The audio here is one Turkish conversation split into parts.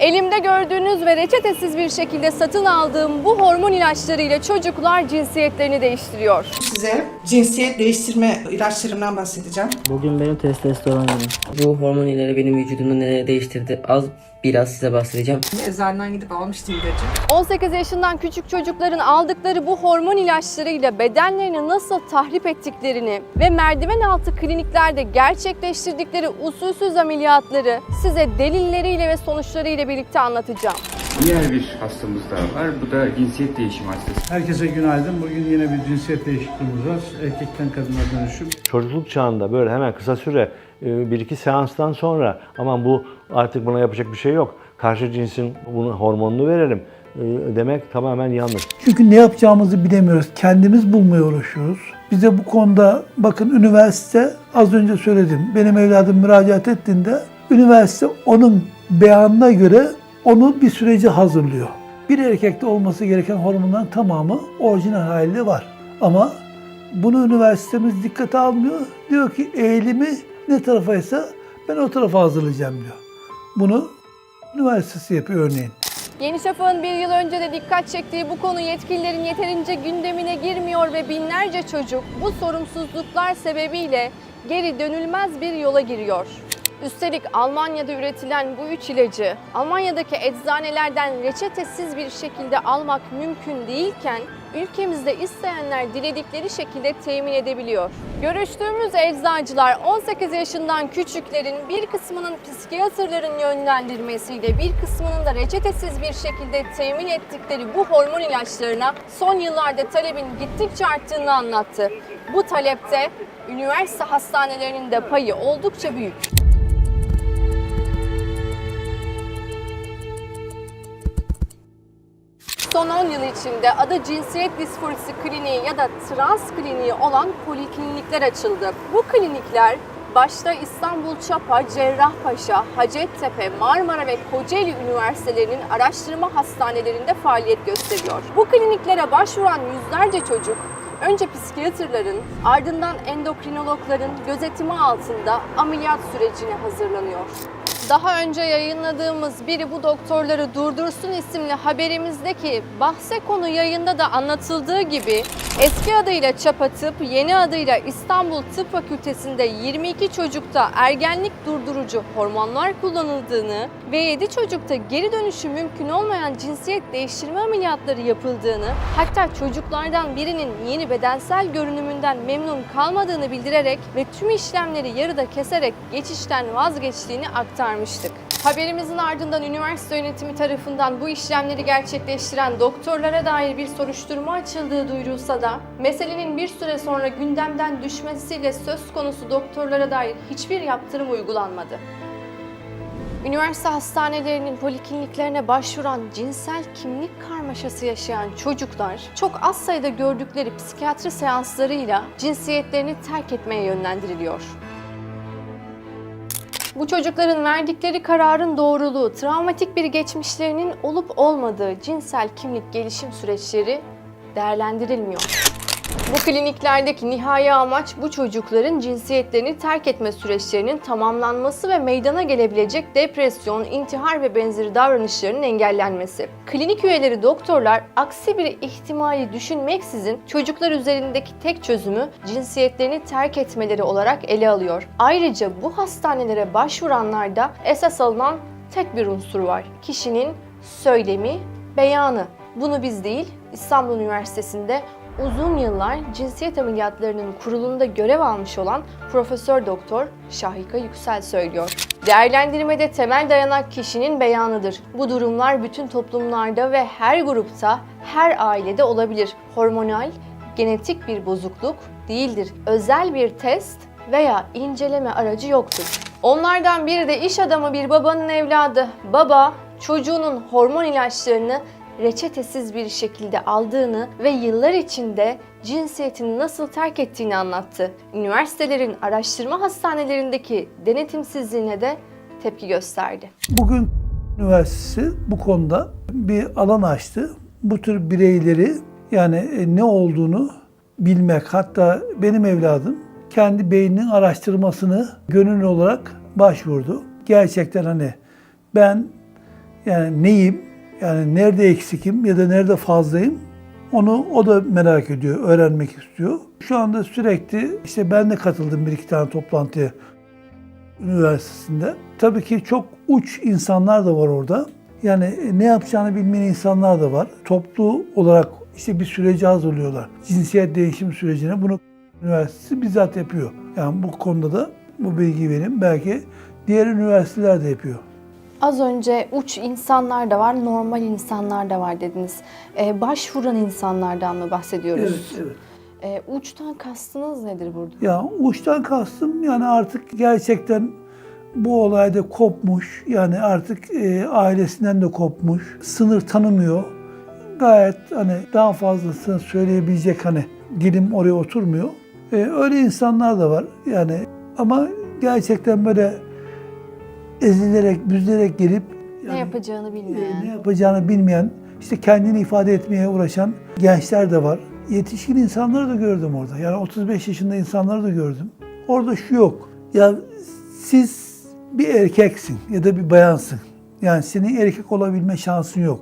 Elimde gördüğünüz ve reçetesiz bir şekilde satın aldığım bu hormon ilaçlarıyla çocuklar cinsiyetlerini değiştiriyor. Size cinsiyet değiştirme ilaçlarımdan bahsedeceğim. Bugün benim testosteron günüm. Bu hormon ileri benim vücudumda neler değiştirdi az biraz size bahsedeceğim. Eczaneden gidip almıştım ilacı. 18 yaşından küçük çocukların aldıkları bu hormon ilaçlarıyla bedenlerini nasıl tahrip ettiklerini ve merdiven altı kliniklerde gerçekleştirdikleri usulsüz ameliyatları size delilleriyle ve sonuçlarıyla birlikte anlatacağım. Diğer bir hastamız daha var. Bu da cinsiyet değişimi hastası. Herkese günaydın. Bugün yine bir cinsiyet değişikliğimiz var. Erkekten kadına dönüşüm. çocukluk çağında böyle hemen kısa süre e, bir iki seanstan sonra aman bu artık buna yapacak bir şey yok. Karşı cinsin bunu hormonunu verelim e, demek tamamen yanlış. Çünkü ne yapacağımızı bilemiyoruz. Kendimiz bulmaya uğraşıyoruz. Bize bu konuda bakın üniversite az önce söyledim. Benim evladım müracaat ettiğinde üniversite onun beyanına göre onu bir süreci hazırlıyor. Bir erkekte olması gereken hormonların tamamı orijinal haliyle var. Ama bunu üniversitemiz dikkate almıyor. Diyor ki eğilimi ne tarafaysa ben o tarafa hazırlayacağım diyor. Bunu üniversitesi yapıyor örneğin. Yeni Şafak'ın bir yıl önce de dikkat çektiği bu konu yetkililerin yeterince gündemine girmiyor ve binlerce çocuk bu sorumsuzluklar sebebiyle geri dönülmez bir yola giriyor. Üstelik Almanya'da üretilen bu üç ilacı Almanya'daki eczanelerden reçetesiz bir şekilde almak mümkün değilken ülkemizde isteyenler diledikleri şekilde temin edebiliyor. Görüştüğümüz eczacılar 18 yaşından küçüklerin bir kısmının psikiyatrların yönlendirmesiyle bir kısmının da reçetesiz bir şekilde temin ettikleri bu hormon ilaçlarına son yıllarda talebin gittikçe arttığını anlattı. Bu talepte üniversite hastanelerinin de payı oldukça büyük. Son 10 yıl içinde adı cinsiyet disforisi kliniği ya da trans kliniği olan poliklinikler açıldı. Bu klinikler başta İstanbul Çapa, Cerrahpaşa, Hacettepe, Marmara ve Kocaeli Üniversitelerinin araştırma hastanelerinde faaliyet gösteriyor. Bu kliniklere başvuran yüzlerce çocuk önce psikiyatrların ardından endokrinologların gözetimi altında ameliyat sürecine hazırlanıyor. Daha önce yayınladığımız Biri Bu Doktorları Durdursun isimli haberimizdeki bahse konu yayında da anlatıldığı gibi eski adıyla Çapa Tıp, yeni adıyla İstanbul Tıp Fakültesi'nde 22 çocukta ergenlik durdurucu hormonlar kullanıldığını ve 7 çocukta geri dönüşü mümkün olmayan cinsiyet değiştirme ameliyatları yapıldığını, hatta çocuklardan birinin yeni bedensel görünümünden memnun kalmadığını bildirerek ve tüm işlemleri yarıda keserek geçişten vazgeçtiğini aktarmıştık. Haberimizin ardından üniversite yönetimi tarafından bu işlemleri gerçekleştiren doktorlara dair bir soruşturma açıldığı duyurulsa da meselenin bir süre sonra gündemden düşmesiyle söz konusu doktorlara dair hiçbir yaptırım uygulanmadı. Üniversite hastanelerinin polikliniklerine başvuran cinsel kimlik karmaşası yaşayan çocuklar çok az sayıda gördükleri psikiyatri seanslarıyla cinsiyetlerini terk etmeye yönlendiriliyor. Bu çocukların verdikleri kararın doğruluğu, travmatik bir geçmişlerinin olup olmadığı cinsel kimlik gelişim süreçleri değerlendirilmiyor. Bu kliniklerdeki nihai amaç bu çocukların cinsiyetlerini terk etme süreçlerinin tamamlanması ve meydana gelebilecek depresyon, intihar ve benzeri davranışlarının engellenmesi. Klinik üyeleri doktorlar aksi bir ihtimali düşünmeksizin çocuklar üzerindeki tek çözümü cinsiyetlerini terk etmeleri olarak ele alıyor. Ayrıca bu hastanelere başvuranlarda esas alınan tek bir unsur var. Kişinin söylemi, beyanı. Bunu biz değil, İstanbul Üniversitesi'nde uzun yıllar cinsiyet ameliyatlarının kurulunda görev almış olan Profesör Doktor Şahika Yüksel söylüyor. Değerlendirmede temel dayanak kişinin beyanıdır. Bu durumlar bütün toplumlarda ve her grupta, her ailede olabilir. Hormonal, genetik bir bozukluk değildir. Özel bir test veya inceleme aracı yoktur. Onlardan biri de iş adamı bir babanın evladı. Baba, çocuğunun hormon ilaçlarını reçetesiz bir şekilde aldığını ve yıllar içinde cinsiyetini nasıl terk ettiğini anlattı. Üniversitelerin araştırma hastanelerindeki denetimsizliğine de tepki gösterdi. Bugün üniversitesi bu konuda bir alan açtı. Bu tür bireyleri yani e, ne olduğunu bilmek hatta benim evladım kendi beyninin araştırmasını gönüllü olarak başvurdu. Gerçekten hani ben Yani neyim? Yani nerede eksikim ya da nerede fazlayım? Onu o da merak ediyor, öğrenmek istiyor. Şu anda sürekli işte ben de katıldım bir iki tane toplantıya üniversitesinde. Tabii ki çok uç insanlar da var orada. Yani ne yapacağını bilmeyen insanlar da var. Toplu olarak işte bir süreci hazırlıyorlar. Cinsiyet değişim sürecine bunu üniversitesi bizzat yapıyor. Yani bu konuda da bu bilgiyi vereyim. Belki diğer üniversiteler de yapıyor. Az önce uç insanlar da var, normal insanlar da var dediniz. Ee, başvuran insanlardan mı bahsediyoruz? evet. Ee, uçtan kastınız nedir burada? Ya uçtan kastım yani artık gerçekten bu olayda kopmuş. Yani artık e, ailesinden de kopmuş. Sınır tanımıyor. Gayet hani daha fazlasını söyleyebilecek hani dilim oraya oturmuyor. E, öyle insanlar da var. Yani ama gerçekten böyle ezilerek, büzülerek gelip Ne yani- yapacağını e, bilmeyen. ne yapacağını bilmeyen, işte kendini ifade etmeye uğraşan gençler de var. Yetişkin insanları da gördüm orada. Yani 35 yaşında insanları da gördüm. Orada şu yok. Ya siz bir erkeksin ya da bir bayansın. Yani senin erkek olabilme şansın yok.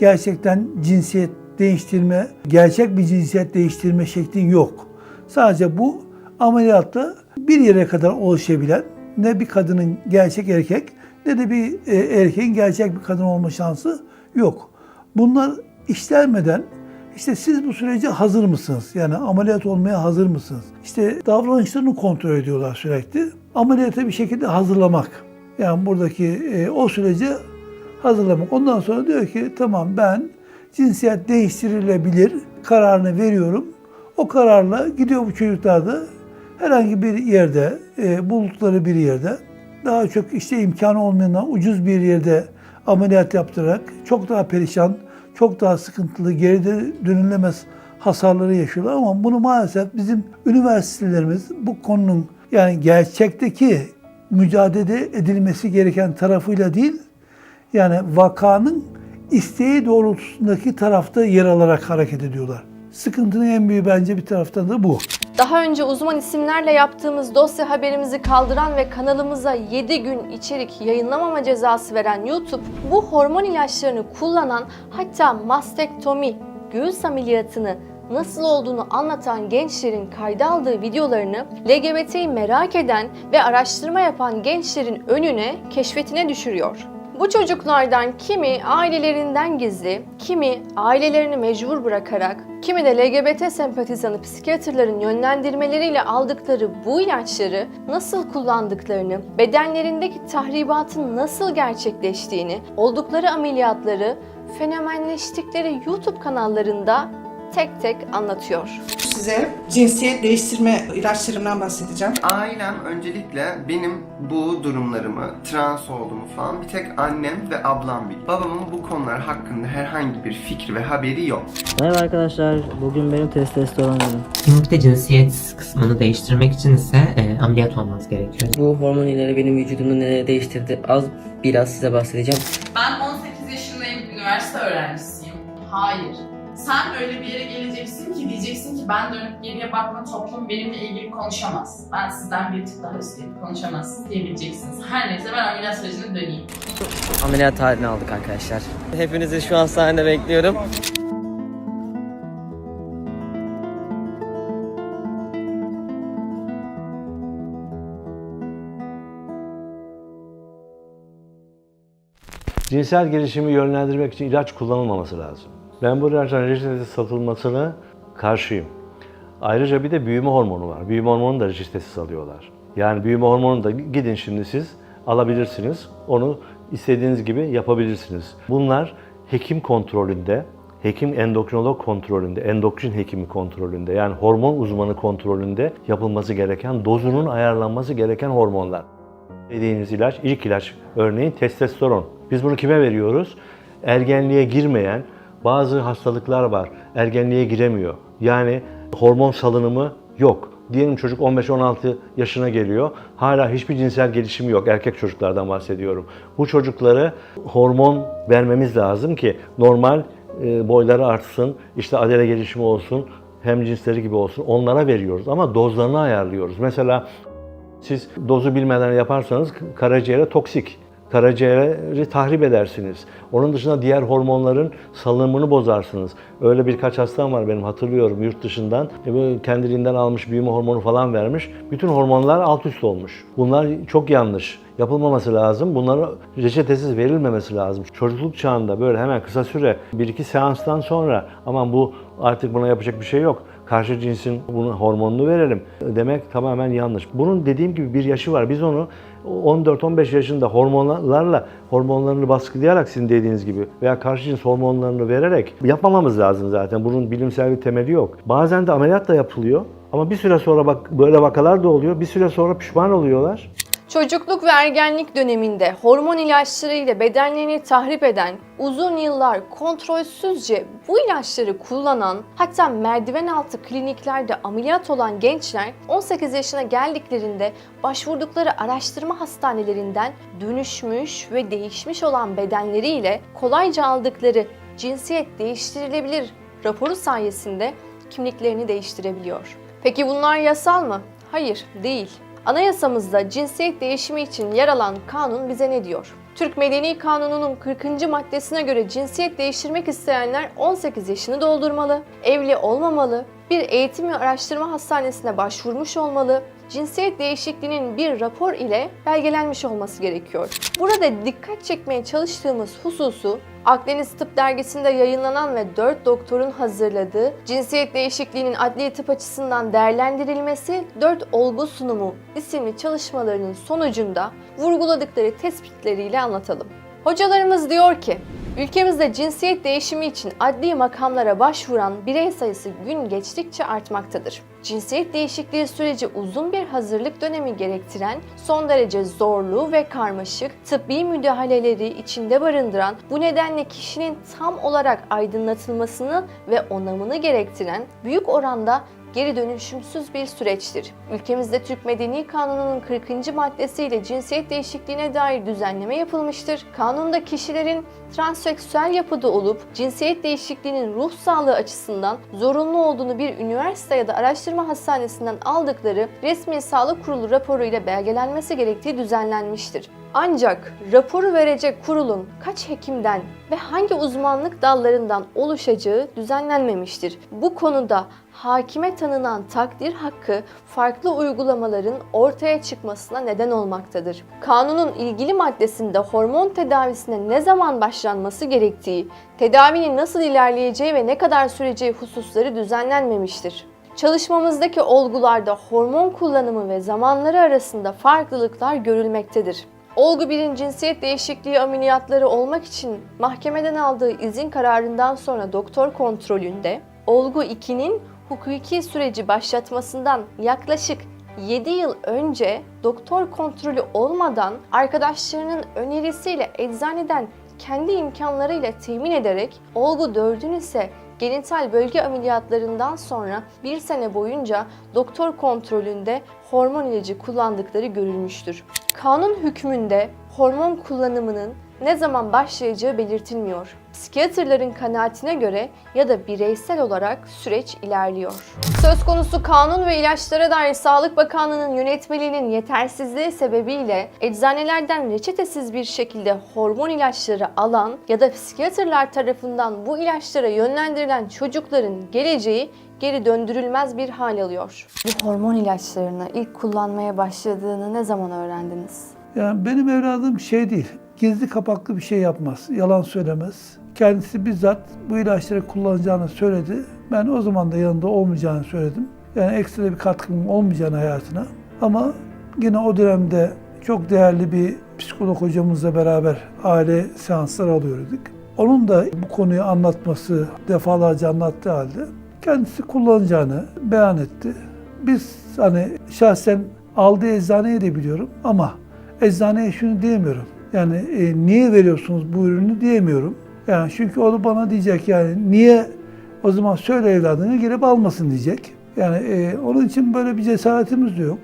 Gerçekten cinsiyet değiştirme, gerçek bir cinsiyet değiştirme şeklin yok. Sadece bu ameliyatta bir yere kadar oluşabilen ne bir kadının gerçek erkek ne de bir e, erkeğin gerçek bir kadın olma şansı yok. Bunlar işlenmeden işte siz bu sürece hazır mısınız? Yani ameliyat olmaya hazır mısınız? İşte davranışlarını kontrol ediyorlar sürekli. Ameliyata bir şekilde hazırlamak. Yani buradaki e, o sürece hazırlamak. Ondan sonra diyor ki tamam ben cinsiyet değiştirilebilir kararını veriyorum. O kararla gidiyor bu çocuklar da herhangi bir yerde, e, buldukları bir yerde daha çok işte imkanı olmayan ucuz bir yerde ameliyat yaptırarak çok daha perişan, çok daha sıkıntılı, geride dönülemez hasarları yaşıyorlar ama bunu maalesef bizim üniversitelerimiz bu konunun yani gerçekteki mücadele edilmesi gereken tarafıyla değil, yani vakanın isteği doğrultusundaki tarafta yer alarak hareket ediyorlar. Sıkıntının en büyüğü bence bir taraftan da bu. Daha önce uzman isimlerle yaptığımız dosya haberimizi kaldıran ve kanalımıza 7 gün içerik yayınlamama cezası veren YouTube, bu hormon ilaçlarını kullanan hatta mastektomi, göğüs ameliyatını nasıl olduğunu anlatan gençlerin kayda aldığı videolarını LGBT'yi merak eden ve araştırma yapan gençlerin önüne, keşfetine düşürüyor. Bu çocuklardan kimi ailelerinden gizli, kimi ailelerini mecbur bırakarak, kimi de LGBT sempatizanı psikiyatrların yönlendirmeleriyle aldıkları bu ilaçları nasıl kullandıklarını, bedenlerindeki tahribatın nasıl gerçekleştiğini, oldukları ameliyatları fenomenleştikleri YouTube kanallarında tek tek anlatıyor. Size cinsiyet değiştirme ilaçlarımdan bahsedeceğim. Ailem öncelikle benim bu durumlarımı, trans olduğumu falan bir tek annem ve ablam biliyor. Babamın bu konular hakkında herhangi bir fikri ve haberi yok. Merhaba arkadaşlar. Bugün benim testosteron günüm. Klinikte cinsiyet kısmını değiştirmek için ise e, ameliyat olmanız gerekiyor. Bu hormon ileri benim vücudumda neler değiştirdi az biraz size bahsedeceğim. Ben 18 yaşındayım, üniversite öğrencisiyim. Hayır. Sen öyle bir yere geleceksin ki diyeceksin ki ben dönüp geriye bakma toplum benimle ilgili konuşamaz. Ben sizden bir tık daha üstteyim, konuşamazsınız diyebileceksiniz. Her neyse ben ameliyat sürecine döneyim. Ameliyat halini aldık arkadaşlar. Hepinizi şu an sahnede bekliyorum. Cinsel gelişimi yönlendirmek için ilaç kullanılmaması lazım. Ben bu ilaçların reçetesiz satılmasına karşıyım. Ayrıca bir de büyüme hormonu var. Büyüme hormonu da reçetesiz alıyorlar. Yani büyüme hormonu da gidin şimdi siz alabilirsiniz. Onu istediğiniz gibi yapabilirsiniz. Bunlar hekim kontrolünde, hekim endokrinolog kontrolünde, endokrin hekimi kontrolünde yani hormon uzmanı kontrolünde yapılması gereken, dozunun ayarlanması gereken hormonlar. Dediğiniz ilaç, ilk ilaç örneğin testosteron. Biz bunu kime veriyoruz? Ergenliğe girmeyen bazı hastalıklar var. Ergenliğe giremiyor. Yani hormon salınımı yok. Diyelim çocuk 15-16 yaşına geliyor. Hala hiçbir cinsel gelişimi yok. Erkek çocuklardan bahsediyorum. Bu çocukları hormon vermemiz lazım ki normal e, boyları artsın, işte adele gelişimi olsun, hem cinsleri gibi olsun. Onlara veriyoruz ama dozlarını ayarlıyoruz. Mesela siz dozu bilmeden yaparsanız karaciğere toksik. Karaciğeri tahrip edersiniz. Onun dışında diğer hormonların salınımını bozarsınız. Öyle birkaç hastam var benim hatırlıyorum yurt dışından. E kendiliğinden almış büyüme hormonu falan vermiş. Bütün hormonlar alt üst olmuş. Bunlar çok yanlış. Yapılmaması lazım. Bunlara reçetesiz verilmemesi lazım. Çocukluk çağında böyle hemen kısa süre bir iki seanstan sonra aman bu artık buna yapacak bir şey yok. Karşı cinsin bunun hormonunu verelim demek tamamen yanlış. Bunun dediğim gibi bir yaşı var. Biz onu 14-15 yaşında hormonlarla hormonlarını baskılayarak sizin dediğiniz gibi veya karşı cins hormonlarını vererek yapmamamız lazım zaten. Bunun bilimsel bir temeli yok. Bazen de ameliyat da yapılıyor. Ama bir süre sonra bak böyle vakalar da oluyor. Bir süre sonra pişman oluyorlar. Çocukluk ve ergenlik döneminde hormon ilaçları ile bedenlerini tahrip eden, uzun yıllar kontrolsüzce bu ilaçları kullanan, hatta merdiven altı kliniklerde ameliyat olan gençler 18 yaşına geldiklerinde başvurdukları araştırma hastanelerinden dönüşmüş ve değişmiş olan bedenleriyle kolayca aldıkları cinsiyet değiştirilebilir raporu sayesinde kimliklerini değiştirebiliyor. Peki bunlar yasal mı? Hayır, değil. Anayasamızda cinsiyet değişimi için yer alan kanun bize ne diyor? Türk Medeni Kanunu'nun 40. maddesine göre cinsiyet değiştirmek isteyenler 18 yaşını doldurmalı, evli olmamalı, bir eğitim ve araştırma hastanesine başvurmuş olmalı, cinsiyet değişikliğinin bir rapor ile belgelenmiş olması gerekiyor. Burada dikkat çekmeye çalıştığımız hususu Akdeniz Tıp Dergisi'nde yayınlanan ve 4 doktorun hazırladığı cinsiyet değişikliğinin adli tıp açısından değerlendirilmesi 4 olgu sunumu isimli çalışmalarının sonucunda vurguladıkları tespitleriyle anlatalım. Hocalarımız diyor ki, ülkemizde cinsiyet değişimi için adli makamlara başvuran birey sayısı gün geçtikçe artmaktadır. Cinsiyet değişikliği süreci uzun bir hazırlık dönemi gerektiren, son derece zorlu ve karmaşık tıbbi müdahaleleri içinde barındıran, bu nedenle kişinin tam olarak aydınlatılmasını ve onamını gerektiren büyük oranda geri dönüşümsüz bir süreçtir. Ülkemizde Türk Medeni Kanunu'nun 40. maddesiyle cinsiyet değişikliğine dair düzenleme yapılmıştır. Kanunda kişilerin transseksüel yapıda olup cinsiyet değişikliğinin ruh sağlığı açısından zorunlu olduğunu bir üniversite ya da araştırma hastanesinden aldıkları resmi sağlık kurulu raporu ile belgelenmesi gerektiği düzenlenmiştir. Ancak raporu verecek kurulun kaç hekimden ve hangi uzmanlık dallarından oluşacağı düzenlenmemiştir. Bu konuda hakime tanınan takdir hakkı farklı uygulamaların ortaya çıkmasına neden olmaktadır. Kanunun ilgili maddesinde hormon tedavisine ne zaman başlanması gerektiği, tedavinin nasıl ilerleyeceği ve ne kadar süreceği hususları düzenlenmemiştir. Çalışmamızdaki olgularda hormon kullanımı ve zamanları arasında farklılıklar görülmektedir. Olgu 1'in cinsiyet değişikliği ameliyatları olmak için mahkemeden aldığı izin kararından sonra doktor kontrolünde, Olgu 2'nin hukuki süreci başlatmasından yaklaşık 7 yıl önce doktor kontrolü olmadan arkadaşlarının önerisiyle eczaneden kendi imkanlarıyla temin ederek olgu 4'ün ise genital bölge ameliyatlarından sonra bir sene boyunca doktor kontrolünde hormon ilacı kullandıkları görülmüştür. Kanun hükmünde hormon kullanımının ne zaman başlayacağı belirtilmiyor. Psikiyatrların kanaatine göre ya da bireysel olarak süreç ilerliyor. Söz konusu kanun ve ilaçlara dair Sağlık Bakanlığı'nın yönetmeliğinin yetersizliği sebebiyle eczanelerden reçetesiz bir şekilde hormon ilaçları alan ya da psikiyatrlar tarafından bu ilaçlara yönlendirilen çocukların geleceği geri döndürülmez bir hal alıyor. Bu hormon ilaçlarını ilk kullanmaya başladığını ne zaman öğrendiniz? Yani benim evladım şey değil, gizli kapaklı bir şey yapmaz, yalan söylemez. Kendisi bizzat bu ilaçları kullanacağını söyledi. Ben o zaman da yanında olmayacağını söyledim. Yani ekstra bir katkım olmayacağını hayatına. Ama yine o dönemde çok değerli bir psikolog hocamızla beraber aile seansları alıyorduk. Onun da bu konuyu anlatması, defalarca anlattığı halde kendisi kullanacağını beyan etti. Biz hani şahsen aldığı eczaneyi de biliyorum ama eczaneye şunu diyemiyorum. Yani e, niye veriyorsunuz bu ürünü diyemiyorum. Yani çünkü o da bana diyecek yani niye o zaman söyle evladına gelip almasın diyecek. Yani e, onun için böyle bir cesaretimiz de yok.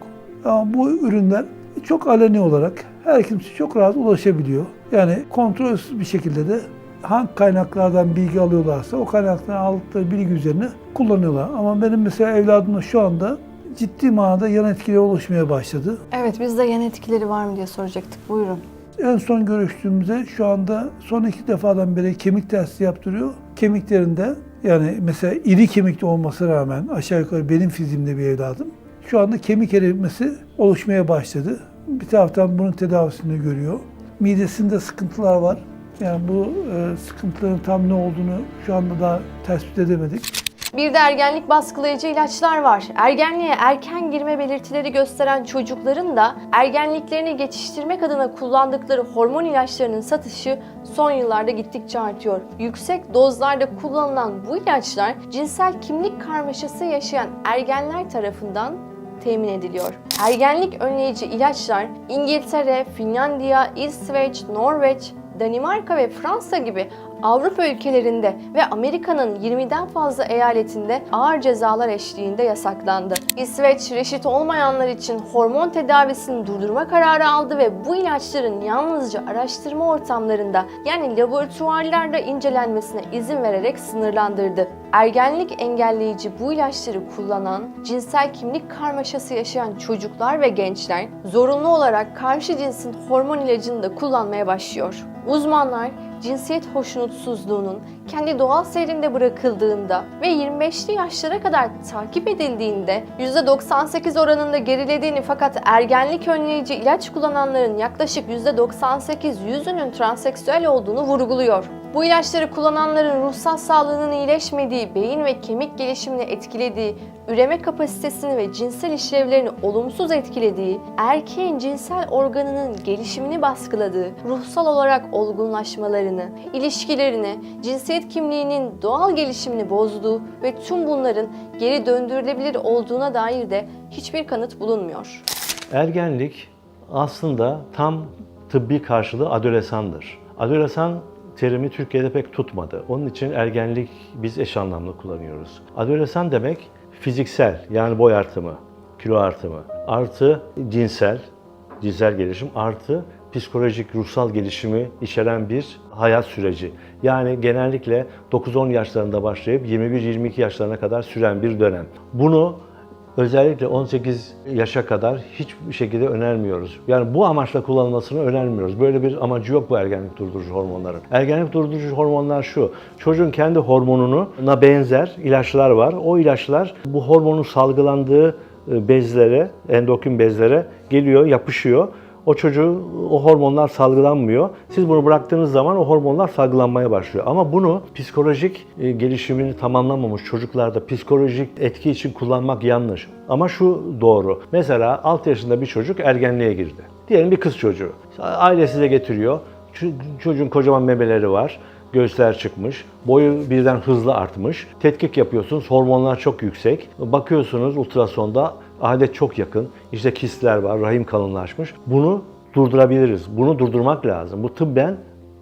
Ama bu ürünler çok aleni olarak her kimse çok rahat ulaşabiliyor. Yani kontrolsüz bir şekilde de hangi kaynaklardan bilgi alıyorlarsa o kaynaklardan aldıkları bilgi üzerine kullanıyorlar. Ama benim mesela evladımda şu anda ciddi manada yan etkileri oluşmaya başladı. Evet biz de yan etkileri var mı diye soracaktık. Buyurun. En son görüştüğümüzde şu anda son iki defadan beri kemik testi yaptırıyor. Kemiklerinde yani mesela iri kemikli olmasına rağmen aşağı yukarı benim fiziğimde bir evladım. Şu anda kemik erimesi oluşmaya başladı. Bir taraftan bunun tedavisini görüyor. Midesinde sıkıntılar var. Yani bu e, sıkıntıların tam ne olduğunu şu anda daha tespit edemedik. Bir de ergenlik baskılayıcı ilaçlar var. Ergenliğe erken girme belirtileri gösteren çocukların da ergenliklerini geçiştirmek adına kullandıkları hormon ilaçlarının satışı son yıllarda gittikçe artıyor. Yüksek dozlarda kullanılan bu ilaçlar cinsel kimlik karmaşası yaşayan ergenler tarafından temin ediliyor. Ergenlik önleyici ilaçlar İngiltere, Finlandiya, İsveç, Norveç, Danimarka ve Fransa gibi Avrupa ülkelerinde ve Amerika'nın 20'den fazla eyaletinde ağır cezalar eşliğinde yasaklandı. İsveç, reşit olmayanlar için hormon tedavisini durdurma kararı aldı ve bu ilaçların yalnızca araştırma ortamlarında yani laboratuvarlarda incelenmesine izin vererek sınırlandırdı. Ergenlik engelleyici bu ilaçları kullanan, cinsel kimlik karmaşası yaşayan çocuklar ve gençler zorunlu olarak karşı cinsin hormon ilacını da kullanmaya başlıyor. Uzmanlar cinsiyet hoşnutsuzluğunun kendi doğal seyrinde bırakıldığında ve 25'li yaşlara kadar takip edildiğinde %98 oranında gerilediğini fakat ergenlik önleyici ilaç kullananların yaklaşık %98-100'ünün transseksüel olduğunu vurguluyor. Bu ilaçları kullananların ruhsal sağlığının iyileşmediği, beyin ve kemik gelişimini etkilediği, üreme kapasitesini ve cinsel işlevlerini olumsuz etkilediği, erkeğin cinsel organının gelişimini baskıladığı, ruhsal olarak olgunlaşmalarını, ilişkilerini, cinsiyet kimliğinin doğal gelişimini bozduğu ve tüm bunların geri döndürülebilir olduğuna dair de hiçbir kanıt bulunmuyor. Ergenlik aslında tam tıbbi karşılığı adolesandır. Adolesan terimi Türkiye'de pek tutmadı. Onun için ergenlik biz eş anlamlı kullanıyoruz. Adolesan demek fiziksel yani boy artımı, kilo artımı, artı cinsel, cinsel gelişim artı psikolojik, ruhsal gelişimi içeren bir hayat süreci. Yani genellikle 9-10 yaşlarında başlayıp 21-22 yaşlarına kadar süren bir dönem. Bunu özellikle 18 yaşa kadar hiçbir şekilde önermiyoruz. Yani bu amaçla kullanılmasını önermiyoruz. Böyle bir amacı yok bu ergenlik durdurucu hormonların. Ergenlik durdurucu hormonlar şu. Çocuğun kendi hormonuna benzer ilaçlar var. O ilaçlar bu hormonun salgılandığı e, bezlere, endokrin bezlere geliyor, yapışıyor. O çocuğu o hormonlar salgılanmıyor. Siz bunu bıraktığınız zaman o hormonlar salgılanmaya başlıyor. Ama bunu psikolojik e, gelişimini tamamlamamış çocuklarda psikolojik etki için kullanmak yanlış. Ama şu doğru. Mesela 6 yaşında bir çocuk ergenliğe girdi. Diyelim bir kız çocuğu. Aile size getiriyor. Çocuğun kocaman memeleri var göğüsler çıkmış, boyu birden hızlı artmış. Tetkik yapıyorsunuz, hormonlar çok yüksek. Bakıyorsunuz ultrasonda adet çok yakın, işte kistler var, rahim kalınlaşmış. Bunu durdurabiliriz, bunu durdurmak lazım. Bu tıbben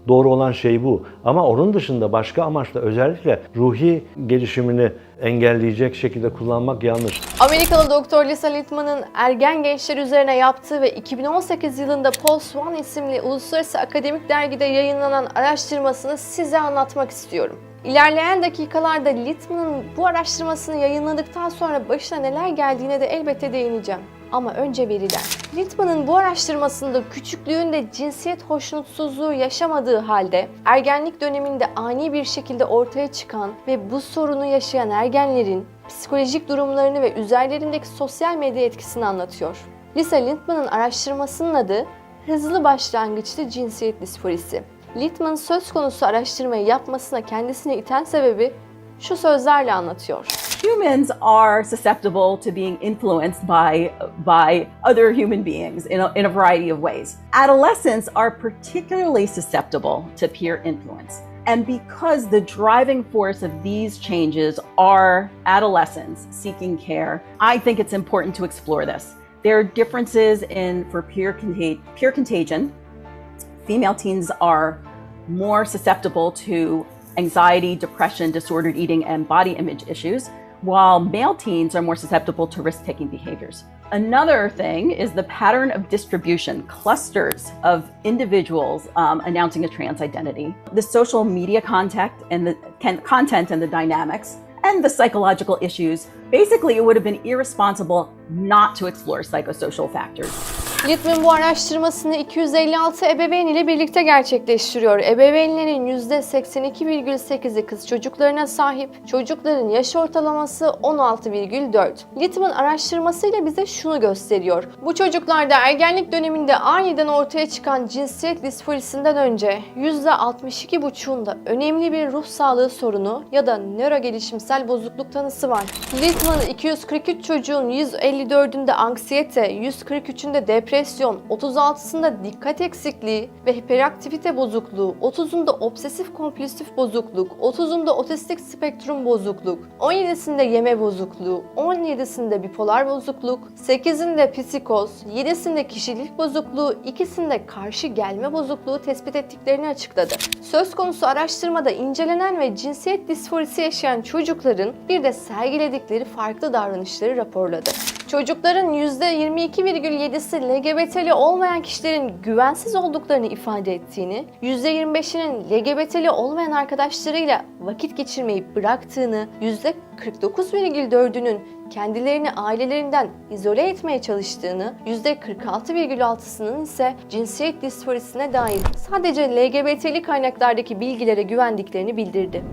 doğru olan şey bu. Ama onun dışında başka amaçla özellikle ruhi gelişimini engelleyecek şekilde kullanmak yanlış. Amerikalı doktor Lisa Littman'ın ergen gençler üzerine yaptığı ve 2018 yılında Pulse One isimli uluslararası akademik dergide yayınlanan araştırmasını size anlatmak istiyorum. İlerleyen dakikalarda Littman'ın bu araştırmasını yayınladıktan sonra başına neler geldiğine de elbette değineceğim. Ama önce veriler. Littman'ın bu araştırmasında küçüklüğünde cinsiyet hoşnutsuzluğu yaşamadığı halde ergenlik döneminde ani bir şekilde ortaya çıkan ve bu sorunu yaşayan ergenlerin psikolojik durumlarını ve üzerlerindeki sosyal medya etkisini anlatıyor. Lisa Littman'ın araştırmasının adı Hızlı Başlangıçlı Cinsiyet Disforisi. Littman söz konusu araştırmayı yapmasına kendisini iten sebebi şu sözlerle anlatıyor. humans are susceptible to being influenced by by other human beings in a, in a variety of ways. Adolescents are particularly susceptible to peer influence. And because the driving force of these changes are adolescents seeking care, I think it's important to explore this. There are differences in for peer conta- peer contagion. Female teens are more susceptible to anxiety, depression, disordered eating, and body image issues, while male teens are more susceptible to risk taking behaviors. Another thing is the pattern of distribution, clusters of individuals um, announcing a trans identity, the social media contact and the content and the dynamics, and the psychological issues. Basically, it would have been irresponsible not to explore psychosocial factors. Litman bu araştırmasını 256 ebeveyn ile birlikte gerçekleştiriyor. Ebeveynlerin %82,8'i kız çocuklarına sahip, çocukların yaş ortalaması 16,4. Litman araştırmasıyla bize şunu gösteriyor. Bu çocuklarda ergenlik döneminde aniden ortaya çıkan cinsiyet disforisinden önce %62,5'unda önemli bir ruh sağlığı sorunu ya da nörogelişimsel bozukluk tanısı var. Litman'ın 243 çocuğun 154'ünde anksiyete, 143'ünde depresyon, 36'sında dikkat eksikliği ve hiperaktivite bozukluğu, 30'unda obsesif kompulsif bozukluk, 30'unda otistik spektrum bozukluk, 17'sinde yeme bozukluğu, 17'sinde bipolar bozukluk, 8'inde psikoz, 7'sinde kişilik bozukluğu, ikisinde karşı gelme bozukluğu tespit ettiklerini açıkladı. Söz konusu araştırmada incelenen ve cinsiyet disforisi yaşayan çocukların bir de sergiledikleri farklı davranışları raporladı. Çocukların %22,7'si LGBT'li olmayan kişilerin güvensiz olduklarını ifade ettiğini, %25'inin LGBT'li olmayan arkadaşlarıyla vakit geçirmeyi bıraktığını, %49,4'ünün kendilerini ailelerinden izole etmeye çalıştığını, %46,6'sının ise cinsiyet disforisine dair sadece LGBT'li kaynaklardaki bilgilere güvendiklerini bildirdi.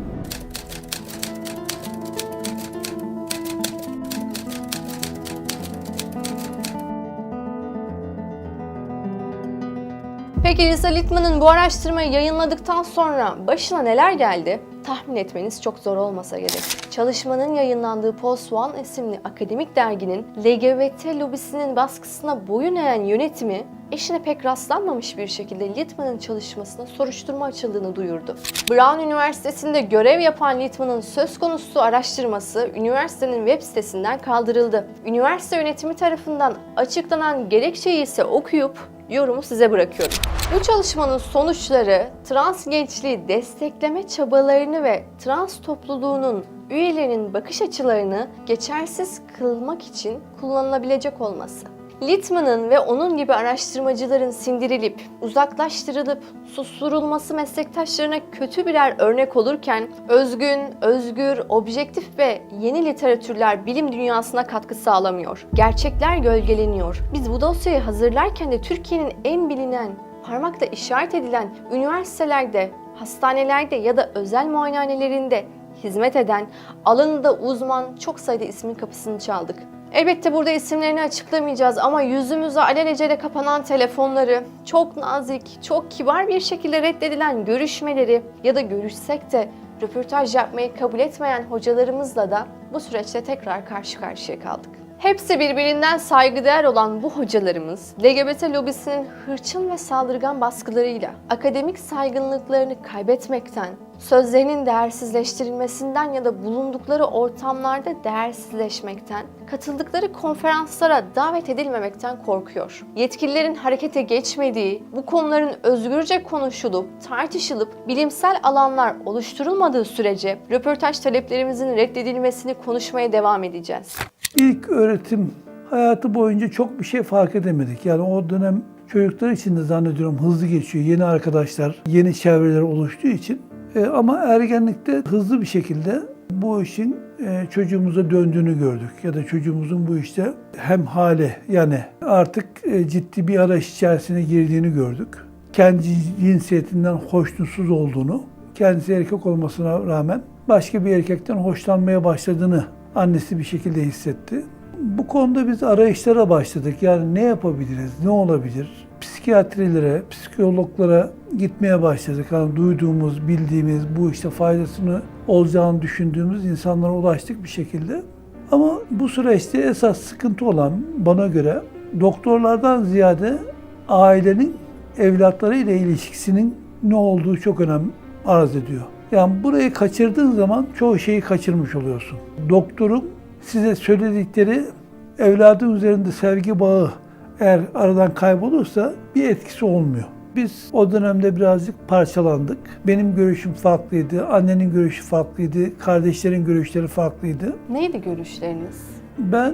Peki Lisa Littman'ın bu araştırmayı yayınladıktan sonra başına neler geldi? Tahmin etmeniz çok zor olmasa gerek. Çalışmanın yayınlandığı Post One isimli akademik derginin LGBT lobisinin baskısına boyun eğen yönetimi eşine pek rastlanmamış bir şekilde Littman'ın çalışmasına soruşturma açıldığını duyurdu. Brown Üniversitesi'nde görev yapan Littman'ın söz konusu araştırması üniversitenin web sitesinden kaldırıldı. Üniversite yönetimi tarafından açıklanan gerekçeyi ise okuyup yorumu size bırakıyorum. Bu çalışmanın sonuçları trans gençliği destekleme çabalarını ve trans topluluğunun üyelerinin bakış açılarını geçersiz kılmak için kullanılabilecek olması. Littman'ın ve onun gibi araştırmacıların sindirilip, uzaklaştırılıp, susturulması meslektaşlarına kötü birer örnek olurken, özgün, özgür, objektif ve yeni literatürler bilim dünyasına katkı sağlamıyor. Gerçekler gölgeleniyor. Biz bu dosyayı hazırlarken de Türkiye'nin en bilinen, parmakla işaret edilen üniversitelerde, hastanelerde ya da özel muayenehanelerinde hizmet eden, alanında uzman çok sayıda ismin kapısını çaldık. Elbette burada isimlerini açıklamayacağız ama yüzümüze alelacele kapanan telefonları, çok nazik, çok kibar bir şekilde reddedilen görüşmeleri ya da görüşsek de röportaj yapmayı kabul etmeyen hocalarımızla da bu süreçte tekrar karşı karşıya kaldık. Hepsi birbirinden saygıdeğer olan bu hocalarımız, LGBT lobisinin hırçın ve saldırgan baskılarıyla akademik saygınlıklarını kaybetmekten, sözlerinin değersizleştirilmesinden ya da bulundukları ortamlarda değersizleşmekten, katıldıkları konferanslara davet edilmemekten korkuyor. Yetkililerin harekete geçmediği, bu konuların özgürce konuşulup, tartışılıp, bilimsel alanlar oluşturulmadığı sürece röportaj taleplerimizin reddedilmesini konuşmaya devam edeceğiz. İlk öğretim hayatı boyunca çok bir şey fark edemedik. Yani o dönem çocuklar için de zannediyorum hızlı geçiyor. Yeni arkadaşlar, yeni çevreler oluştuğu için. E, ama ergenlikte hızlı bir şekilde bu işin e, çocuğumuza döndüğünü gördük. Ya da çocuğumuzun bu işte hem hale yani artık e, ciddi bir arayış içerisine girdiğini gördük. Kendi cinsiyetinden hoşnutsuz olduğunu, kendisi erkek olmasına rağmen başka bir erkekten hoşlanmaya başladığını annesi bir şekilde hissetti. Bu konuda biz arayışlara başladık. Yani ne yapabiliriz, ne olabilir? Psikiyatrilere, psikologlara gitmeye başladık. Yani duyduğumuz, bildiğimiz, bu işte faydasını olacağını düşündüğümüz insanlara ulaştık bir şekilde. Ama bu süreçte esas sıkıntı olan bana göre doktorlardan ziyade ailenin evlatlarıyla ilişkisinin ne olduğu çok önem arz ediyor. Yani burayı kaçırdığın zaman çoğu şeyi kaçırmış oluyorsun. Doktorun size söyledikleri evladın üzerinde sevgi bağı eğer aradan kaybolursa bir etkisi olmuyor. Biz o dönemde birazcık parçalandık. Benim görüşüm farklıydı, annenin görüşü farklıydı, kardeşlerin görüşleri farklıydı. Neydi görüşleriniz? Ben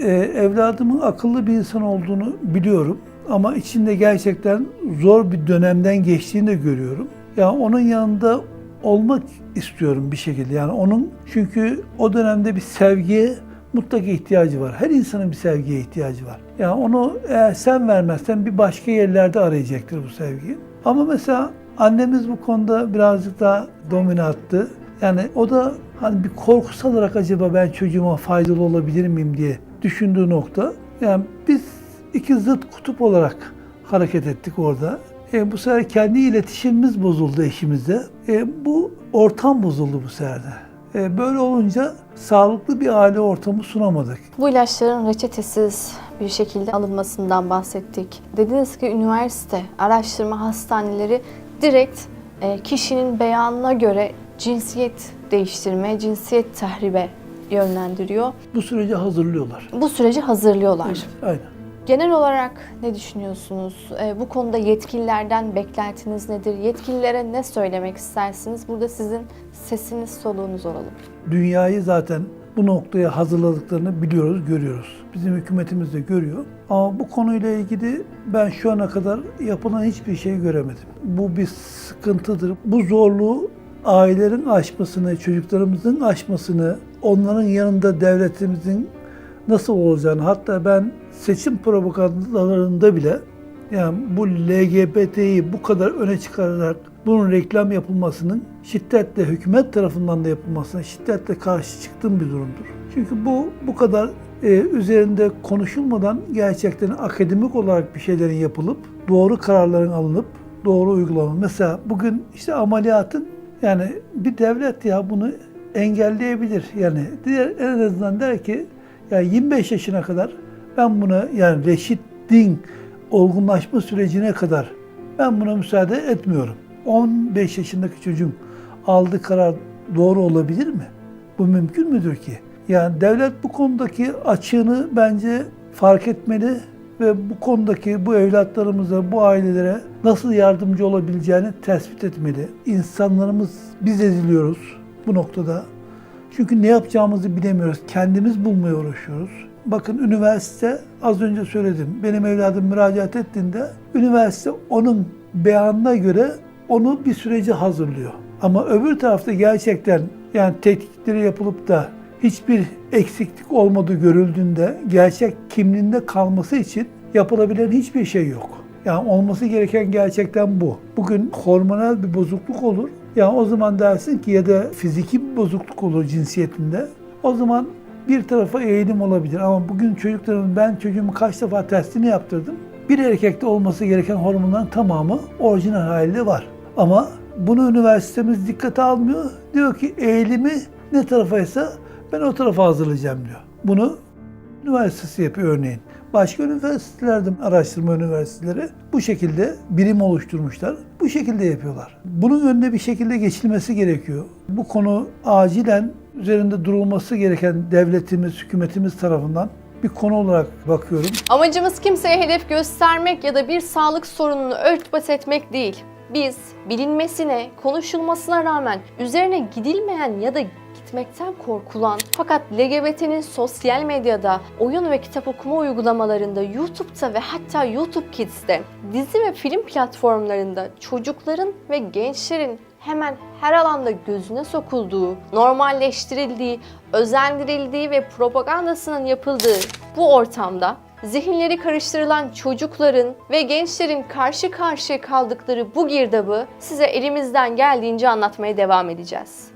e, evladımın akıllı bir insan olduğunu biliyorum ama içinde gerçekten zor bir dönemden geçtiğini de görüyorum. Yani onun yanında olmak istiyorum bir şekilde. Yani onun çünkü o dönemde bir sevgiye mutlaka ihtiyacı var. Her insanın bir sevgiye ihtiyacı var. Yani onu eğer sen vermezsen bir başka yerlerde arayacaktır bu sevgiyi. Ama mesela annemiz bu konuda birazcık daha dominanttı. Yani o da hani bir korkusu olarak acaba ben çocuğuma faydalı olabilir miyim diye düşündüğü nokta. Yani biz iki zıt kutup olarak hareket ettik orada. E, bu sefer kendi iletişimimiz bozuldu eşimizle. E, bu ortam bozuldu bu sefer de. E, böyle olunca sağlıklı bir aile ortamı sunamadık. Bu ilaçların reçetesiz bir şekilde alınmasından bahsettik. Dediniz ki üniversite, araştırma hastaneleri direkt e, kişinin beyanına göre cinsiyet değiştirme, cinsiyet tahribe yönlendiriyor. Bu süreci hazırlıyorlar. Bu süreci hazırlıyorlar. Aynen. Genel olarak ne düşünüyorsunuz? E, bu konuda yetkililerden beklentiniz nedir? Yetkililere ne söylemek istersiniz? Burada sizin sesiniz, soluğunuz olalım. Dünyayı zaten bu noktaya hazırladıklarını biliyoruz, görüyoruz. Bizim hükümetimiz de görüyor. Ama bu konuyla ilgili ben şu ana kadar yapılan hiçbir şey göremedim. Bu bir sıkıntıdır. Bu zorluğu ailelerin aşmasını, çocuklarımızın aşmasını, onların yanında devletimizin nasıl olacağını, hatta ben seçim propagandalarında bile yani bu LGBT'yi bu kadar öne çıkararak bunun reklam yapılmasının şiddetle hükümet tarafından da yapılmasına şiddetle karşı çıktığım bir durumdur. Çünkü bu bu kadar e, üzerinde konuşulmadan gerçekten akademik olarak bir şeylerin yapılıp doğru kararların alınıp doğru uygulanma. Mesela bugün işte ameliyatın yani bir devlet ya bunu engelleyebilir. Yani diğer en azından der ki ya 25 yaşına kadar ben buna yani reşit din olgunlaşma sürecine kadar ben buna müsaade etmiyorum. 15 yaşındaki çocuğun aldığı karar doğru olabilir mi? Bu mümkün müdür ki? Yani devlet bu konudaki açığını bence fark etmeli ve bu konudaki bu evlatlarımıza, bu ailelere nasıl yardımcı olabileceğini tespit etmeli. İnsanlarımız biz eziliyoruz bu noktada. Çünkü ne yapacağımızı bilemiyoruz. Kendimiz bulmaya uğraşıyoruz. Bakın üniversite az önce söyledim. Benim evladım müracaat ettiğinde üniversite onun beyanına göre onu bir sürece hazırlıyor. Ama öbür tarafta gerçekten yani tetkikleri yapılıp da hiçbir eksiklik olmadığı görüldüğünde gerçek kimliğinde kalması için yapılabilen hiçbir şey yok. Yani olması gereken gerçekten bu. Bugün hormonal bir bozukluk olur. Yani o zaman dersin ki ya da fiziki bir bozukluk olur cinsiyetinde. O zaman bir tarafa eğilim olabilir. Ama bugün çocukların ben çocuğumu kaç defa testini yaptırdım. Bir erkekte olması gereken hormonların tamamı orijinal halde var. Ama bunu üniversitemiz dikkate almıyor. Diyor ki eğilimi ne tarafaysa ben o tarafa hazırlayacağım diyor. Bunu üniversitesi yapıyor örneğin. Başka üniversitelerde, araştırma üniversiteleri bu şekilde birim oluşturmuşlar. Bu şekilde yapıyorlar. Bunun önüne bir şekilde geçilmesi gerekiyor. Bu konu acilen üzerinde durulması gereken devletimiz, hükümetimiz tarafından bir konu olarak bakıyorum. Amacımız kimseye hedef göstermek ya da bir sağlık sorununu örtbas etmek değil. Biz bilinmesine, konuşulmasına rağmen üzerine gidilmeyen ya da gitmekten korkulan fakat LGBT'nin sosyal medyada, oyun ve kitap okuma uygulamalarında, YouTube'da ve hatta YouTube Kids'te, dizi ve film platformlarında çocukların ve gençlerin hemen her alanda gözüne sokulduğu, normalleştirildiği, özendirildiği ve propagandasının yapıldığı bu ortamda zihinleri karıştırılan çocukların ve gençlerin karşı karşıya kaldıkları bu girdabı size elimizden geldiğince anlatmaya devam edeceğiz.